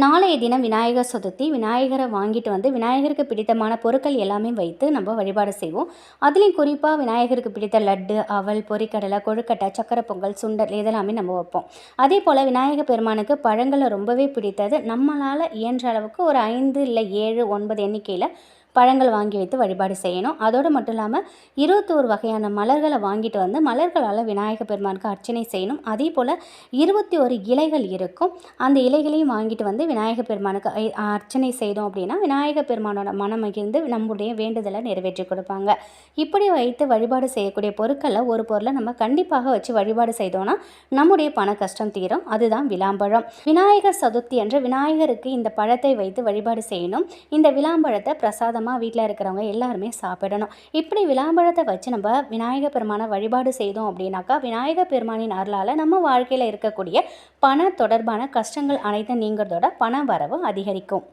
நாளைய தினம் விநாயகர் சதுர்த்தி விநாயகரை வாங்கிட்டு வந்து விநாயகருக்கு பிடித்தமான பொருட்கள் எல்லாமே வைத்து நம்ம வழிபாடு செய்வோம். அதுலேயும் குறிப்பாக விநாயகருக்கு பிடித்த லட்டு அவல் பொரிக்கடலை கொழுக்கட்டை சக்கரை பொங்கல் சுண்டல் இதெல்லாமே நம்ம வைப்போம். அதே போல் விநாயகர் பெருமானுக்கு பழங்களை ரொம்பவே பிடித்தது நம்மளால் இயன்ற அளவுக்கு ஒரு ஐந்து இல்லை ஏழு ஒன்பது எண்ணிக்கையில் பழங்கள் வாங்கி வைத்து வழிபாடு செய்யணும். அதோடு மட்டும் இல்லாமல் இருபத்தோரு வகையான மலர்களை வாங்கிட்டு வந்து மலர்களால் விநாயகர் பெருமானுக்கு அர்ச்சனை செய்யணும். அதே போல் இருபத்தி ஒரு இலைகள் இருக்கும். அந்த இலைகளையும் வாங்கிட்டு வந்து விநாயகர் பெருமானுக்கு அர்ச்சனை செய்தோம் அப்படின்னா விநாயகர் பெருமானோட மனம் மகிழ்ந்து நம்முடைய வேண்டுதலை நிறைவேற்றி கொடுப்பாங்க. இப்படி வைத்து வழிபாடு செய்யக்கூடிய பொருட்களில் ஒரு பொருளை நம்ம கண்டிப்பாக வச்சு வழிபாடு செய்தோம்னா நம்முடைய பண கஷ்டம் தீரும். அதுதான் விளாம்பழம். விநாயகர் சதுர்த்தி என்று விநாயகருக்கு இந்த பழத்தை வைத்து வழிபாடு செய்யணும். இந்த விளாம்பழத்தை பிரசாதம் பிரசாதமாக வீட்டில் இருக்கிறவங்க எல்லாருமே சாப்பிடணும். இப்படி விளாம்பழத்தை வச்சு நம்ம விநாயகர் பெருமானை வழிபாடு செய்தோம் அப்படின்னாக்கா விநாயகர் பெருமானின் அருளால் நம்ம வாழ்க்கையில் இருக்கக்கூடிய பண தொடர்பான கஷ்டங்கள் அனைத்தும் நீங்கிறதோட பண வரவு அதிகரிக்கும்.